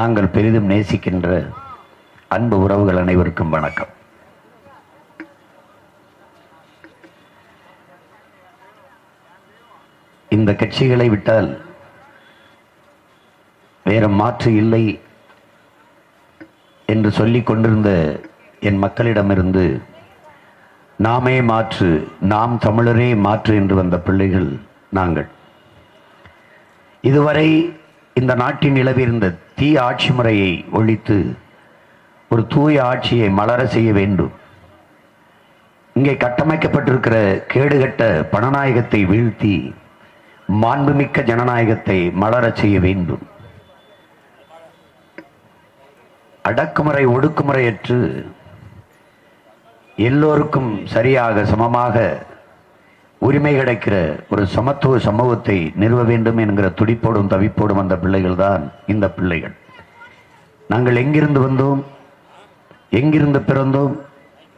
நாங்கள் பெரிதும் நேசிக்கின்ற அன்பு உறவுகள் அனைவருக்கும் வணக்கம். இந்த கட்சிகளை விட்டால் வேற மாற்று இல்லை என்று சொல்லிக் கொண்டிருந்த என் மக்களிடமிருந்து நாமே மாற்று நாம் தமிழரே மாற்று என்று வந்த பிள்ளைகள் நாங்கள். இதுவரை இந்த நாட்டின் நிலவிருந்த தீய ஆட்சி முறையை ஒழித்து ஒரு தூய ஆட்சியை மலர செய்ய வேண்டும். இங்கே கட்டமைக்கப்பட்டிருக்கிற கேடுகட்ட பணநாயகத்தை வீழ்த்தி மாண்புமிக்க ஜனநாயகத்தை மலர செய்ய வேண்டும். அடக்குமுறை ஒடுக்குமுறையற்று எல்லோருக்கும் சரியாக சமமாக உரிமை கிடைக்கிற ஒரு சமத்துவ சமூகத்தை நிறுவ வேண்டும் என்கிற துடிப்போடும் தவிப்போடும் வந்த பிள்ளைகள் தான் இந்த பிள்ளைகள். நாங்கள் எங்கிருந்து வந்தோம்? எங்கிருந்து பிறந்தோம்?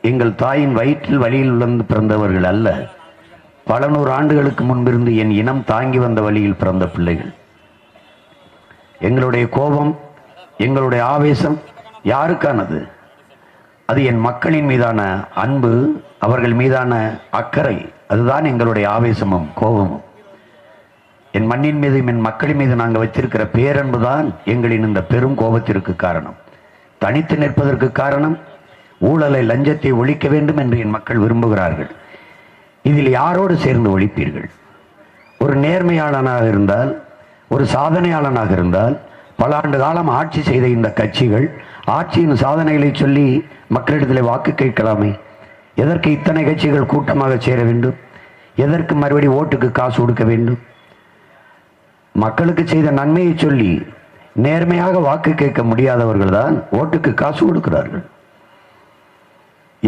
எங்கள் தாயின் வயிற்றில் வழியில் வந்து பிறந்தவர்கள் அல்ல. பல நூறு ஆண்டுகளுக்கு முன்பிருந்து என் இனம் தாங்கி வந்த வழியில் பிறந்த பிள்ளைகள். எங்களுடைய கோபம் எங்களுடைய ஆவேசம் யாருக்கானது? அது என் மக்களின் மீதான அன்பு அவர்கள் மீதான அக்கறை அதுதான் எங்களுடைய ஆவேசமும் கோபமும். என் மண்ணின் மீதும் என் மக்களின் மீது நாங்கள் வச்சிருக்கிற பேரன்பு தான் எங்களின் இந்த பெரும் கோபத்திற்கு காரணம். தனித்து நிற்பதற்கு காரணம் ஊழலை லஞ்சத்தை ஒழிக்க வேண்டும் என்று என் மக்கள் விரும்புகிறார்கள். இதில் யாரோடு சேர்ந்து ஒழிப்பீர்கள்? ஒரு நேர்மையாளனாக இருந்தால் ஒரு சாதனையாளனாக இருந்தால் பல ஆண்டு காலம் ஆட்சி செய்த இந்த கட்சிகள் ஆட்சியின் சாதனைகளை சொல்லி மக்களிடத்தில் வாக்கு கேட்கலாமே. எதற்கு இத்தனை கட்சிகள் கூட்டமாக சேர வேண்டும்? எதற்கு மறுபடி ஓட்டுக்கு காசு கொடுக்க வேண்டும்? மக்களுக்கு செய்த நன்மையை சொல்லி நேர்மையாக வாக்கு கேட்க முடியாதவர்கள் தான் ஓட்டுக்கு காசு கொடுக்கிறார்கள்.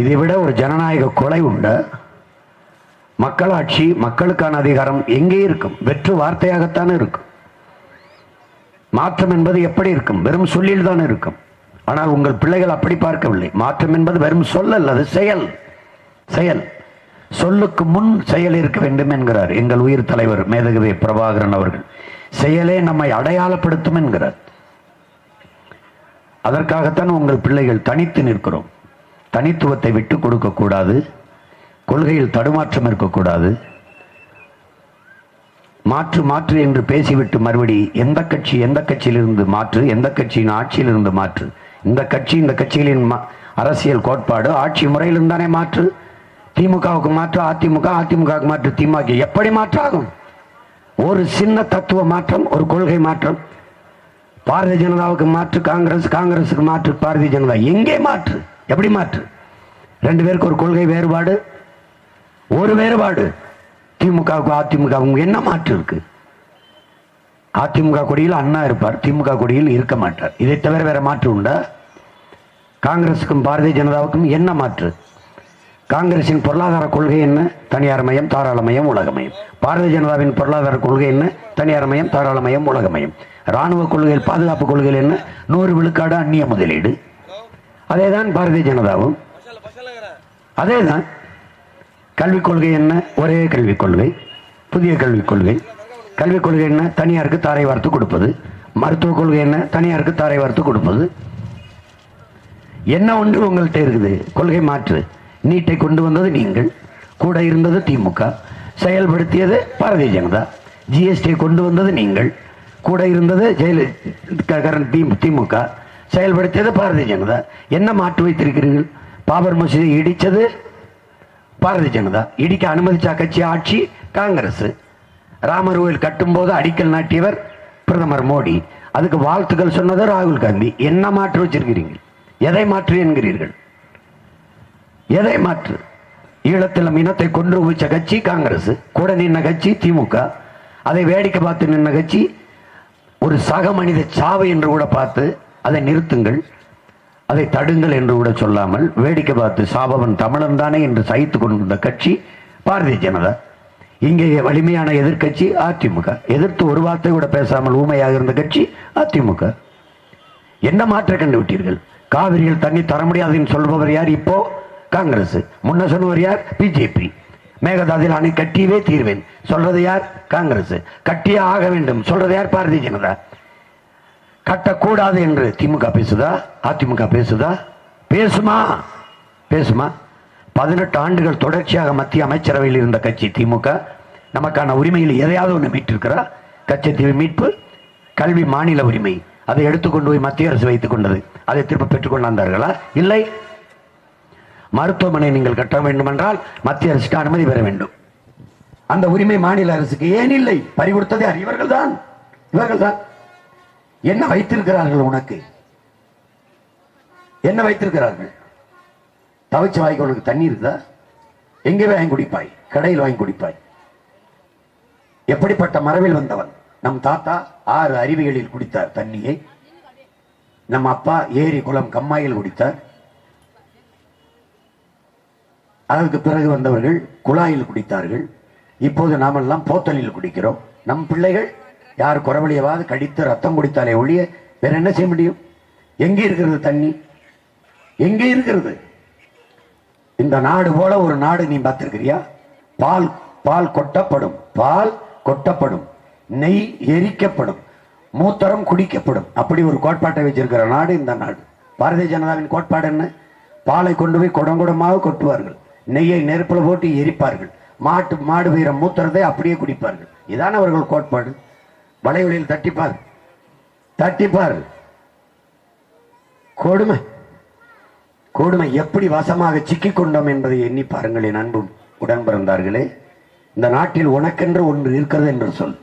இதை விட ஒரு ஜனநாயக கொலை உண்ட மக்களாட்சி மக்களுக்கான அதிகாரம் எங்கே இருக்கும்? வெற்று வார்த்தையாகத்தானே இருக்கும். மாற்றம் என்பது எப்படி இருக்கும்? வெறும் சொல்லில் தான் இருக்கும். ஆனால் உங்கள் பிள்ளைகள் அப்படி பார்க்கவில்லை. மாற்றம் என்பது வெறும் சொல் அல்லது செயல். செயல். சொல்லுக்கு முன் செயல் இருக்க வேண்டும் என்கிறார் எங்கள் உயிர் தலைவர் மேதகவே பிரபாகரன் அவர்கள். செயலே நம்மை அடையாளப்படுத்தும் என்கிறார். அதற்காகத்தான் உங்கள் பிள்ளைகள் தனித்து நிற்கிறோம். தனித்துவத்தை விட்டு கொடுக்கக்கூடாது கொள்கையில் தடுமாற்றம் இருக்கக்கூடாது மாற்று மாற்று என்று பேசிவிட்டு மறுபடி எந்த கட்சி எந்த கட்சியிலிருந்து மாற்று எந்த கட்சியின் ஆட்சியிலிருந்து மாற்று. இந்த கட்சி இந்த கட்சிகளின் அரசியல் கோட்பாடு ஆட்சி முறையிலிருந்து தானே மாற்று. திமுகவுக்கு மாற்று அதிமுக அதிமுகவுக்கு மாற்று. திமுக எப்படி மாற்றாகும்? ஒரு சின்ன தத்துவ மாற்றம் ஒரு கொள்கை மாற்றம். பாரதிய ஜனதாவுக்கு மாற்று காங்கிரஸ் காங்கிரஸுக்கு மாற்று பாரதிய ஜனதா. எங்கே மாற்று? எப்படி மாற்று? ரெண்டு பேருக்கு ஒரு கொள்கை வேறுபாடு ஒரு வேறுபாடு. திமுகவுக்கு அதிமுகவுக்கும் என்ன மாற்று இருக்கு? அதிமுக கொடியில் அண்ணா இருப்பார் திமுக கொடியில் இருக்க மாட்டார். இதை தவிர வேற மாற்று உண்டா? காங்கிரஸுக்கும் பாரதிய ஜனதாவுக்கும் என்ன மாற்று? காங்கிரசின் பொருளாதார கொள்கை என்ன? தனியார் மையம் தாராள மயம் உலக பாரதிய ஜனதாவின் பொருளாதார கொள்கை என்ன? தனியார் மையம் தாராள மயம் உலக ராணுவ கொள்கையில் பாதுகாப்பு கொள்கையில் என்ன? நூறு விழுக்காடு அந்நிய முதலீடு. அதேதான் பாரதிய ஜனதாவும். அதேதான். கல்விக் கொள்கை என்ன? ஒரே கல்விக் கொள்கை. புதிய கல்விக் கொள்கை. கல்விக் கொள்கை என்ன? தனியாருக்கு தாரை வார்த்து கொடுப்பது. மருத்துவ கொள்கை என்ன? தனியாருக்கு தாரை வார்த்து கொடுப்பது. என்ன ஒன்று உங்கள்கிட்ட இருக்குது? கொள்கை மாற்று. நீட்டை கொண்டு வந்தது நீங்கள். கூட இருந்தது திமுக. செயல்படுத்தியது பாரதிய ஜனதா. ஜிஎஸ்டியை கொண்டு வந்தது நீங்கள். கூட இருந்தது ஜெயல திமுக. செயல்படுத்தியது பாரதிய ஜனதா. என்ன மாற்று வைத்திருக்கிறீர்கள்? பாபர் மசூதி இடித்தது பாரதிய ஜனதா. இடிக்க அனுமதிச்சா கட்சி ஆட்சி காங்கிரஸ். ராமர் கோயில் கட்டும்போது அடிக்கல் நாட்டியவர் பிரதமர் மோடி. அதுக்கு வாழ்த்துக்கள் சொன்னது ராகுல் காந்தி. என்ன மாற்று வச்சிருக்கிறீங்க எதை மாற்று என்கிறீர்கள்? எதை மாற்று? ஈழத்தில் இனத்தை கொன்று குவிச்ச கட்சி காங்கிரஸ். கூட நின்ன கட்சி திமுக. அதை வேடிக்கை பார்த்து நின்ன கட்சி ஒரு சக மனித சாவை என்று கூட பார்த்து அதை நிறுத்துங்கள். அதை தடுங்கள் என்று கூட சொல்லாமல் வேடிக்கை பார்த்து சாபவன் தமிழன் தானே என்று சகித்து கொண்டிருந்த கட்சி பாரதிய ஜனதா. இங்கே வலிமையான எதிர்க்கட்சி அதிமுக. எதிர்த்து ஒரு வார்த்தை கூட பேசாமல் ஊமையாக இருந்த கட்சி அதிமுக. என்ன மாற்ற கண்டு விட்டீர்கள் காவிரியில் தண்ணி தர முடியாதுன்னு சொல்பவர் யார் இப்போ? காங்கிரஸ். முன்ன சொன்னவர் யார்? பிஜேபி. மேகதாதில் அணை கட்டியவே தீர்வேன். சொல்றது யார்? காங்கிரஸ். கட்டியே ஆக வேண்டும். சொல்றது யார்? பாரதிய ஜனதா. கட்டக்கூடாது என்று திமுக பேசுதா? அதிமுக பேசுதா? பேசுமா? பேசுமா? பதினெட்டு ஆண்டுகள் தொடர்ச்சியாக மத்திய அமைச்சரவையில் இருந்த கட்சி திமுக நமக்கான உரிமையில் எதையாவது ஒன்று மீட்டிருக்கிறா? கச்சத்தீவு மீட்பு கல்வி மாநில உரிமை. அதை எடுத்துக்கொண்டு போய் மத்திய அரசு வைத்துக் கொண்டது. அதை திரும்ப பெற்றுக் கொண்டாந்தார்களா இல்லை. மருத்துவமனை நீங்கள் கட்ட வேண்டும் என்றால் மத்திய அரசுக்கு அனுமதி பெற வேண்டும். அந்த உரிமை மாநில அரசுக்கு ஏன் இல்லை? பறிகொடுத்ததே இவர்கள் தான் இவர்கள் தான் என்ன வைத்திருக்கிறார்கள் உனக்கு? என்ன வைத்திருக்கிறார்கள்? தவிச்சு வாய்க்கு உனக்கு தண்ணி இருக்குதா எங்கே வாங்கி குடிப்பாய்? கடையில் வாங்கி குடிப்பாய். எப்படிப்பட்ட மரபில் வந்தவன்? நம் தாத்தா ஆறு அருவிகளில் குடித்தார் தண்ணியை. நம் அப்பா ஏரி குளம் கம்மாயில் குடித்தார். அதற்கு பிறகு வந்தவர்கள் குழாயில் குடித்தார்கள். இப்போது நாமெல்லாம் போத்தலில் குடிக்கிறோம். நம் பிள்ளைகள் யார் குறவழியவாது கடித்து ரத்தம் குடித்தாலே ஒழிய வேற என்ன செய்ய முடியும்? எங்கே இருக்கிறது தண்ணி? எங்கே இருக்கிறது? இந்த நாடு போல ஒரு நாடு நீ பார்த்திருக்கிறியா? பால் பால் கொட்டப்படும். பால் கொட்டப்படும். நெய் எரிக்கப்படும். மூத்தரம் குடிக்கப்படும். அப்படி ஒரு கோட்பாட்டை வச்சிருக்கிற நாடு இந்த நாடு. பாரதிய ஜனதாவின் கோட்பாடு என்ன? பாலை கொண்டு போய் குடங்குடமாக கொட்டுவார்கள். நெய்யை நெருப்பில் போட்டு எரிப்பார்கள். மாட்டு மாடு வீர மூத்திரத்தை அப்படியே குடிப்பார்கள். இதான் அவர்கள் கோட்பாடு. வளைவெளியில் தட்டிப்பார். தட்டிப்பார். கொடுமை. கொடுமை எப்படி வசமாக சிக்கிக் கொண்டோம் என்பதை எண்ணி பாருங்கள் என் அன்பும் உடன் பிறந்தார்களே இந்த நாட்டில் உனக்கென்று ஒன்று இருக்கிறது என்று சொல்.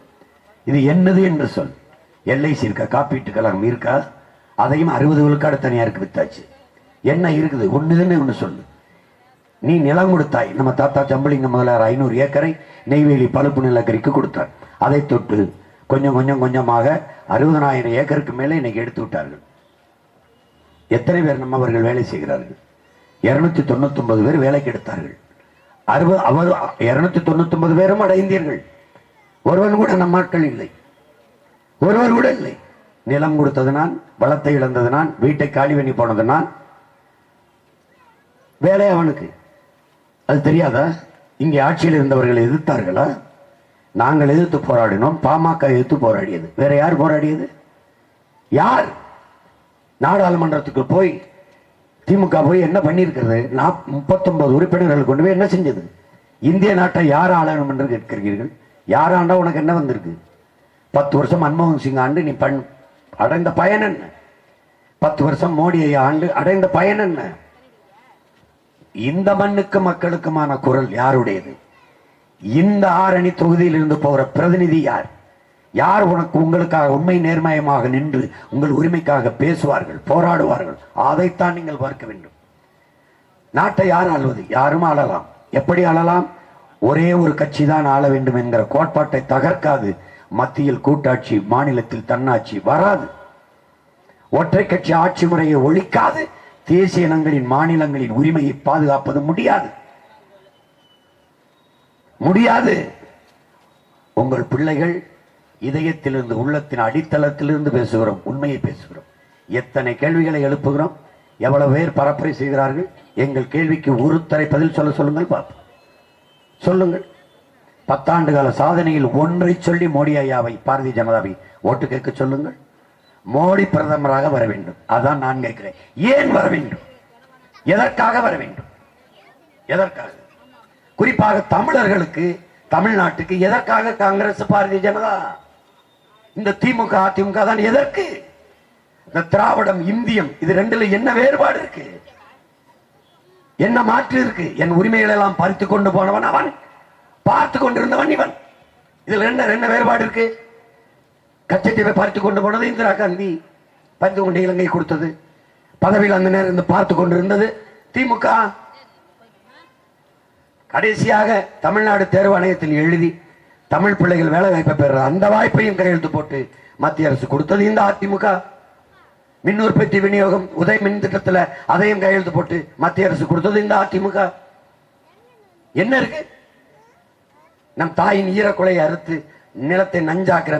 இது என்னது என்று சொல். எல்ஐசி இருக்கா காப்பீட்டு கழகம் இருக்கா? அதையும் அறுபது விழுக்காடு தனியாருக்கு வித்தாச்சு. என்ன இருக்குது? ஒன்றுதுன்னு ஒன்று சொல்லு. நீ நிலம் கொடுத்தாய். நம்ம தாத்தா சம்பளிங்க முதலார் ஐநூறு ஏக்கரை நெய்வேலி பழுப்பு நிலக்கரிக்கு கொடுத்தார். அதை தொட்டு கொஞ்சம் கொஞ்சம் கொஞ்சமாக அறுபதனாயிரம் ஏக்கருக்கு மேலே இன்னைக்கு எடுத்து விட்டார்கள். எத்தனை பேர் நம்ம அவர்கள் வேலை செய்கிறார்கள்? இருநூத்தி தொண்ணூத்தொன்பது பேர் வேலைக்கு எடுத்தார்கள். அறுபது அவர் இருநூத்தி தொண்ணூத்தொன்பது பேரும் அடைந்தீர்கள். ஒருவன் கூட நம் ஆட்கள் இல்லை. ஒருவர் கூட இல்லை. நிலம் கொடுத்தது நான் வளத்தை இழந்தது நான் வீட்டை காலி பண்ணி போனது நான் வேலை அவனுக்கு. அது தெரியாதா? இங்கே ஆட்சியில் இருந்தவர்கள் எதிர்த்தார்களா? நாங்கள் எதிர்த்து போராடினோம் பாமக எதிர்த்து போராடியது. வேற யார் போராடியது? யார்? நாடாளுமன்றத்துக்கு போய் திமுக போய் என்ன பண்ணியிருக்கிறது? முப்பத்தொன்பது உறுப்பினர்கள் கொண்டு போய் என்ன செஞ்சது? இந்திய நாட்டை யார் ஆளணும் என்று கேட்கிறீர்கள்? யார் ஆண்டா உனக்கு என்ன வந்திருக்கு? பத்து வருஷம் மன்மோகன் சிங் ஆண்டு நீ பண் அடைந்த பயன் என்ன? பத்து வருஷம் மோடியை ஆண்டு அடைந்த பயன் என்ன? இந்த மண்ணுக்கு மக்களுக்குமான குரல் யாருடையது? இந்த ஆரணி தொகுதியில் இருந்து போகிற பிரதிநிதி யார்? யார் உனக்கு உங்களுக்காக உண்மை நேர்மயமாக நின்று உங்கள் உரிமைக்காக பேசுவார்கள் போராடுவார்கள்? அதைத்தான் நீங்கள் பார்க்க வேண்டும். நாட்டை யார் ஆள்வது? யாரும் ஆளலாம். எப்படி ஆளலாம்? ஒரே ஒரு கட்சி தான் ஆள வேண்டும் என்கிற கோட்பாட்டை தகர்க்காது. மத்தியில் கூட்டாட்சி மாநிலத்தில் தன்னாட்சி வராது. ஒற்றை கட்சி ஆட்சி முறையை ஒழிக்காது. தேசிய இனங்களின் மாநிலங்களின் உரிமையை பாதுகாப்பது முடியாது. முடியாது. உங்கள் பிள்ளைகள் இதயத்திலிருந்து உள்ளத்தின் அடித்தளத்திலிருந்து பேசுகிறோம் உண்மையை பேசுகிறோம். எத்தனை கேள்விகளை எழுப்புகிறோம் எவ்வளவு பேர் பரப்புரை செய்கிறார்கள் எங்கள் கேள்விக்கு ஒருத்தரை பதில் சொல்ல சொல்லுங்கள் பார்ப்போம். சொல்லுங்கள். பத்தாண்டு கால சாதனையில் ஒன்றை சொல்லி மோடி ஐயாவை பாரதிய ஜனதாவை ஓட்டு கேட்க சொல்லுங்கள். மோடி பிரதமராக வர வேண்டும். அதான் நான் கேட்கிறேன். ஏன் வர வேண்டும்? எதற்காக வர வேண்டும்? எதற்காக? குறிப்பாக தமிழர்களுக்கு தமிழ்நாட்டுக்கு எதற்காக காங்கிரஸ் பாரதிய ஜனதா? இந்த திமுக அதிமுக தான் எதற்கு? இந்த திராவிடம் இந்தியம் இது ரெண்டுல என்ன வேறுபாடு இருக்கு? என்ன மாற்று இருக்கு? என் உரிமைகளை எல்லாம் பறித்து கொண்டு போனவன் அவன் பார்த்து கொண்டிருந்தவன் இவன். இதுல என்ன என்ன வேறுபாடு இருக்கு? கச்சத்தீவை பார்த்து கொண்டு போனது இந்திரா காந்தி பறித்து கொண்டு இலங்கை கொடுத்தது. பதவியில் அந்த நேரம் இருந்து பார்த்து கொண்டிருந்தது. திமுக கடைசியாக தமிழ்நாடு தேர்வாணையத்தில் எழுதி தமிழ் பிள்ளைகள் வேலை வாய்ப்பை பெற அந்த வாய்ப்பையும் கையெழுத்து போட்டு மத்திய அரசு கொடுத்தது. இந்த அதிமுக மின் உற்பத்தி விநியோகம் உதய மின் திட்டத்துல அதையும் கையெழுத்து போட்டு மத்திய அரசு கொடுத்தது. இந்த அதிமுக. என்ன இருக்கு? நம் தாயின் ஈரக்குலையை அறுத்து நிலத்தை நஞ்சாக்குற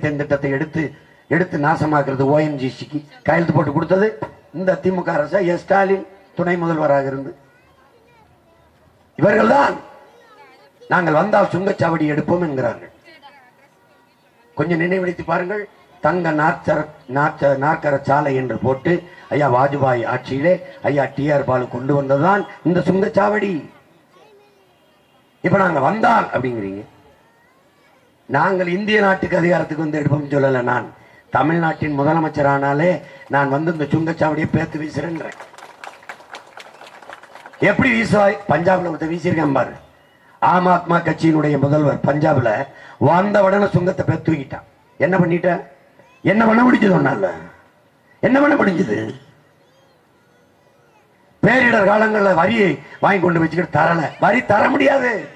தென் திட்டத்தை எடுத்து எடுத்து நாசமாக்குறது ஓஎன்ஜிசிக்கு கையெழுத்து போட்டு கொடுத்தது இந்த திமுக அரசு எஸ் ஸ்டாலின் துணை முதல்வராக இருந்து. இவர்கள்தான் நாங்கள் வந்தால் சுங்கச்சாவடி எடுப்போம் என்கிறார்கள். கொஞ்சம் நினைவெடுத்து பாருங்கள். தங்க நாற்சர நாற்ற நாற்கர சாலை என்று போட்டு ஐயா வாஜ்பாய் ஆட்சியிலே ஐயா டி ஆர் பாலு கொண்டு வந்ததுதான் இந்த சுங்கச்சாவடி. இப்ப நாங்க வந்தால் அப்படிங்கிறீங்க. நாங்கள் இந்திய நாட்டுக்கு அதிகாரத்துக்கு வந்து எடுப்போம் சொல்லல நான். தமிழ்நாட்டின் முதலமைச்சர் ஆனாலே நான் வந்து இந்த சுங்கச்சாவடியை பேத்து வீசுறேன்றேன். எப்படி வீசுவாய்? பஞ்சாப்ல ஒருத்தன் வீசியிருக்கேன் பாரு. ஆம் ஆத்மா கட்சியினுடைய முதல்வர் பஞ்சாப்ல வந்த உடனே சுங்கத்தை பேத்து தூக்கிட்டான். என்ன பண்ணிட்ட? என்ன பண்ண முடிஞ்சது ஒன்னால என்ன பண்ண முடிஞ்சது? பேரிடர் காலங்களில் வரியை வாங்கி கொண்டு வச்சுக்கிட்டு தரல. வரி தர முடியாது.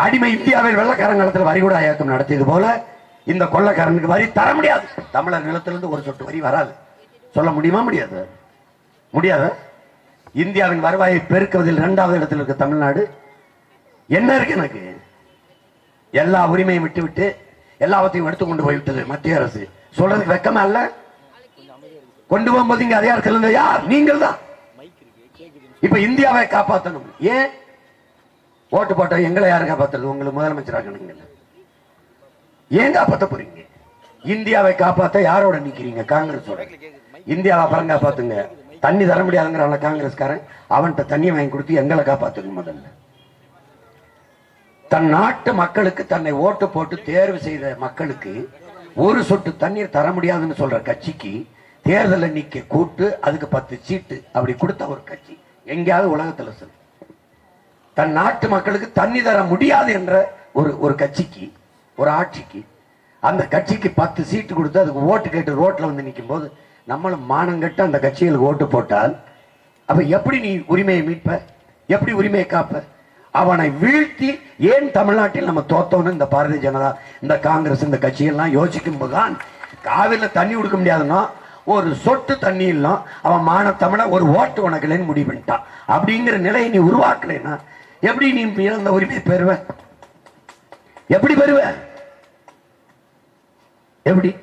அடிமை இந்தியாவில் வெள்ளக்காரன் காலத்தில் வரி கூட இயக்கம் நடத்தியது போல இந்த கொள்ளக்காரனுக்கு வரி தர முடியாது. தமிழர் நிலத்திலிருந்து ஒரு சொட்டு வரி வராது. சொல்ல முடியுமா? முடியாது. முடியாது. இந்தியாவின் வருவாயை பெருக்குவதில் இரண்டாவது இடத்தில் இருக்க தமிழ்நாடு. என்ன இருக்கு எனக்கு? எல்லா உரிமையும் விட்டு விட்டு எல்லாவற்றையும் எடுத்து கொண்டு போய் விட்டது மத்திய அரசு. சொல்றதுக்கு வெக்கமா இல்ல? கொண்டு போகும்போது இங்க அதிகாரத்தில் இருந்த யார்? நீங்கள் தான் இப்ப இந்தியாவை காப்பாற்றணும் ஏன்? ஓட்டு போட்டா எங்களை யாரு காப்பாத்துறது? உங்களுக்கு முதலமைச்சராக ஆகணுங்க ஏன் காப்பாத்த போறீங்க? இந்தியாவை காப்பாத்த யாரோட நிக்கிறீங்க? காங்கிரஸோட. இந்தியாவை அப்புறம் காப்பாத்துங்க. தண்ணி தர முடியாதுங்கிறான காங்கிரஸ்காரன். அவன்கிட்ட தண்ணி வாங்கி கொடுத்து எங்களை காப்பாத்துங்க முதல்ல. தன் நாட்டு மக்களுக்கு தன்னை ஓட்டு போட்டு தேர்வு செய்த மக்களுக்கு ஒரு சொட்டு தண்ணீர் தர முடியாதுன்னு சொல்ற கட்சிக்கு தேர்தலில் நிக்க கூட்டு அதுக்கு பத்து சீட்டு அப்படி கொடுத்த ஒரு கட்சி. எங்கேயாவது உலகத்துல சொல்லு. தன் நாட்டு மக்களுக்கு தண்ணி தர முடியாது என்ற ஒரு ஒரு கட்சிக்கு ஒரு ஆட்சிக்கு அந்த கட்சிக்கு பத்து சீட்டு கொடுத்து அதுக்கு ஓட்டு கேட்டு ரோட்டில் வந்து நிற்கும் போது நம்மளும் மானங்கட்டு அந்த கட்சிகளுக்கு ஓட்டு போட்டால் அப்போ எப்படி நீ உரிமையை மீட்ப? எப்படி உரிமையை காப்ப? அவனை வீழ்த்தி ஏன் தமிழ்நாட்டில் நம்ம தோத்தோன்னு இந்த பாரதிய ஜனதா இந்த காங்கிரஸ் இந்த கட்சியெல்லாம் யோசிக்கும் போதுதான் காவிரியில் தண்ணி கொடுக்க முடியாதுன்னா ஒரு சொட்டு தண்ணி இல்லைன்னா அவன் மான தமிழ ஒரு ஓட்டு உனக்கு முடிவு பண்ணிட்டான். அப்படிங்கிற நிலையை நீ உருவாக்கலைன்னா எப்படி நீ இழந்த உரிமையை பெறுவ? எப்படி பெறுவ? எப்படி?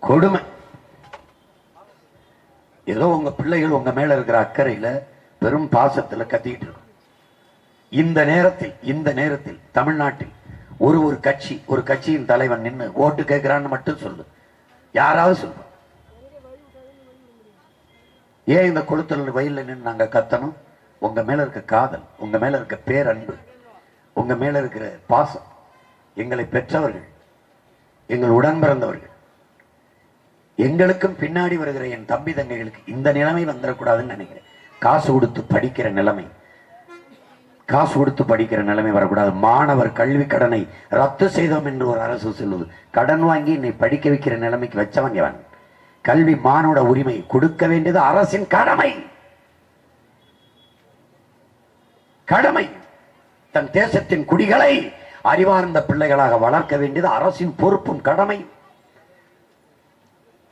கொடுமை. ஏதோ உங்க பிள்ளைகள் உங்க மேல இருக்கிற அக்கறையில பெரும் பாசத்துல கத்திக்கிட்டு இருக்கும். இந்த நேரத்தில் இந்த நேரத்தில் தமிழ்நாட்டில் ஒரு ஒரு கட்சி ஒரு கட்சியின் தலைவன் நின்னு ஓட்டு கேட்கிறான்னு மட்டும் சொல்லு. யாராவது சொல்லு ஏன் இந்த கொளுத்தல் வயல்ல நின்று நாங்க கத்தணும்? உங்க மேல இருக்க காதல் உங்க மேல இருக்க பேரன்பு உங்க மேல இருக்கிற பாசம் எங்களை பெற்றவர்கள் எங்கள் உடன் பிறந்தவர்கள் எங்களுக்கும் பின்னாடி வருகிற என் தம்பி தங்கைகளுக்கு இந்த நிலைமை வந்துடக்கூடாதுன்னு நினைக்கிறேன். காசு கொடுத்து படிக்கிற நிலைமை காசு கொடுத்து படிக்கிற நிலைமை வரக்கூடாது. மாணவர் கல்வி கடனை ரத்து செய்தோம் என்று ஒரு அரசு சொல்லுது. கடன் வாங்கி என்னை படிக்க வைக்கிற நிலைமைக்கு வச்சவன் எவன்? கல்வி மானோட உரிமை கொடுக்க வேண்டியது அரசின் கடமை. கடமை. தன் தேசத்தின் குடிகளை அறிவார்ந்த பிள்ளைகளாக வளர்க்க வேண்டியது அரசின் பொறுப்பும் கடமை.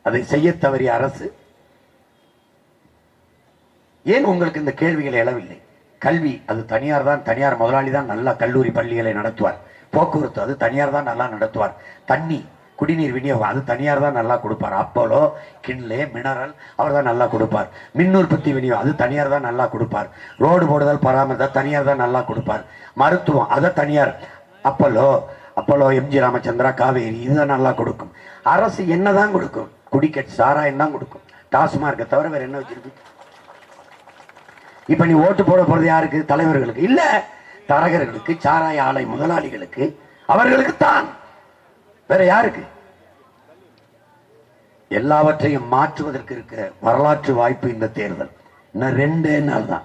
அதை செய்ய தவறிய அரசு ஏன் உங்களுக்கு இந்த கேள்விகள் எழவில்லை? கல்வி அது தனியார் தான் தனியார் முதலாளி தான் நல்லா கல்லூரி பள்ளிகளை நடத்துவார். போக்குவரத்து அது தனியார் தான் நல்லா நடத்துவார். தண்ணி குடிநீர் விநியோகம் அது தனியார் தான் நல்லா கொடுப்பார். அப்போலோ கிண்லே மினரல் அவர் தான் நல்லா கொடுப்பார். மின் உற்பத்தி விநியோகம் அது தனியார் தான் நல்லா கொடுப்பார். ரோடு போடுதல் பராமரித்தல் தனியார் தான் நல்லா கொடுப்பார். மருத்துவம் அதை தனியார். Apollo Apollo MG Ramachandra Kaveri இதுதான் நல்லா கொடுக்கும். அரசு என்ன தான் கொடுக்கும்? குடிக்கட் சாராயம் தான் கொடுக்கும். டாஸ்மார்க்கை தவிர வேற என்ன வச்சிருக்கு இப்போ நீ ஓட்டு போட போகிறது யாருக்கு? தலைவர்களுக்கு. இல்லை தரகர்களுக்கு சாராய ஆலை முதலாளிகளுக்கு. அவர்களுக்கு தான் வேற யாருக்கு? எல்லாவற்றையும் மாற்றுவதற்கு இருக்க வரலாற்று வாய்ப்பு இந்த தேர்தல். இன்னும் ரெண்டே நாள் தான்.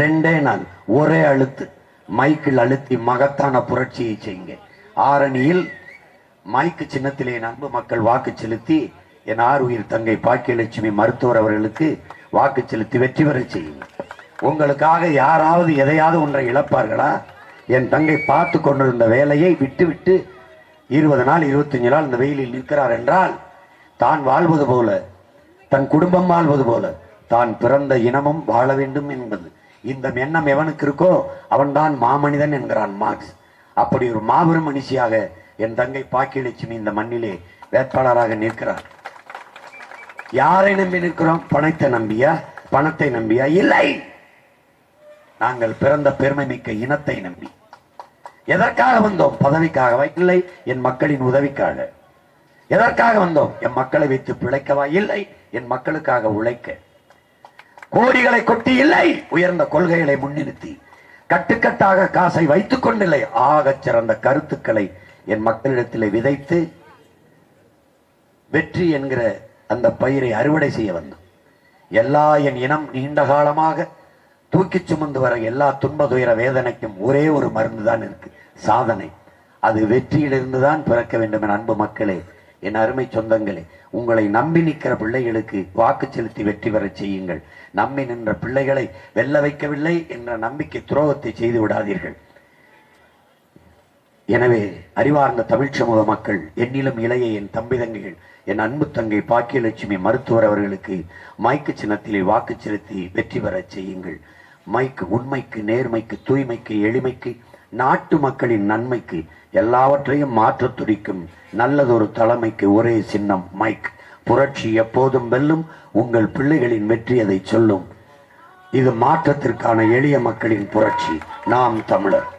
ரெண்டே நாள். ஒரே அழுத்து. மைக்கில் அழுத்தி மகத்தான புரட்சியை செய்யுங்க. ஆரணியில் மைக்கு சின்னத்திலே என் மக்கள் வாக்கு செலுத்தி என் ஆறு உயிர் தங்கை பாக்கியலட்சுமி மருத்துவர் அவர்களுக்கு வாக்கு செலுத்தி வெற்றி பெறச் செய்யுங்க. உங்களுக்காக யாராவது எதையாவது ஒன்றை இழப்பார்களா? என் தங்கை பார்த்து கொண்டிருந்த வேலையை விட்டுவிட்டு இருபது நாள் இருபத்தஞ்சு நாள் இந்த வெயிலில் நிற்கிறார் என்றால் தான் வாழ்வது போல தன் குடும்பம் வாழ்வது போல தான் பிறந்த இனமும் வாழ வேண்டும் என்பது. இந்த எண்ணம் எவனுக்கு இருக்கோ அவன்தான் மாமனிதன் என்கிறான் மார்க்ஸ். அப்படி ஒரு மாபெரும் மனுஷியாக என் தங்கை பாக்கியலட்சுமி இந்த மண்ணிலே வேட்பாளராக நிற்கிறார். யாரை நம்பி நிற்கிறோம் பணத்தை நம்பியா? பணத்தை நம்பியா? இல்லை! நாங்கள் பிறந்த பெருமை மிக்க இனத்தை நம்பி. எதற்காக வந்தோம்? பதவிக்காகவா? இல்லை என் மக்களின் உதவிக்காக. எதற்காக வந்தோம்? என் மக்களை வைத்து பிழைக்கவா? இல்லை. என் மக்களுக்காக உழைக்க. கோடிகளை கொட்டி இல்லை. உயர்ந்த கொள்கைகளை முன்னிறுத்தி. கட்டுக்கட்டாக காசை வைத்துக் கொண்டில்லை. ஆகச் சிறந்த கருத்துக்களை என் மக்களிடத்திலே விதைத்து வெற்றி என்கிற அந்த பயிரை அறுவடை செய்ய வந்தோம். எல்லா என் இனம் நீண்ட காலமாக தூக்கிச் சுமந்து வர எல்லா துன்ப துயர வேதனைக்கும் ஒரே ஒரு மருந்து தான் இருக்கு. சாதனை. அது வெற்றியிலிருந்து தான் பிறக்க வேண்டும் என அன்பு மக்களே. என் அருமை சொந்தங்களே உங்களை நம்பி நிற்கிற பிள்ளைகளுக்கு வாக்கு செலுத்தி வெற்றி பெறச் செய்யுங்கள். நம்பி நின்ற பிள்ளைகளை வெல்ல வைக்கவில்லை என்ற நம்பிக்கை துரோகத்தை செய்து விடாதீர்கள். எனவே அறிவார்ந்த தமிழ் சமூக மக்கள் என்னிலும் இளைய என் தம்பி தங்கைகள் என் அன்பு தங்கை பாக்கியலட்சுமி மருத்துவர் அவர்களுக்கு மைக்கு சின்னத்திலே வாக்கு செலுத்தி வெற்றி பெறச் செய்யுங்கள். மைக்கு உண்மைக்கு நேர்மைக்கு தூய்மைக்கு எளிமைக்கு நாட்டு மக்களின் நன்மைக்கு எல்லாவற்றையும் மாற்றத் துடிக்கும் நல்லதொரு தலைமைக்கு ஒரே சின்னம் மைக் புரட்சி எப்போதும் வெல்லும் உங்கள் பிள்ளைகளின் வெற்றி அதை சொல்லும். இது மாற்றத்திற்கான எளிய மக்களின் புரட்சி. நாம் தமிழர்.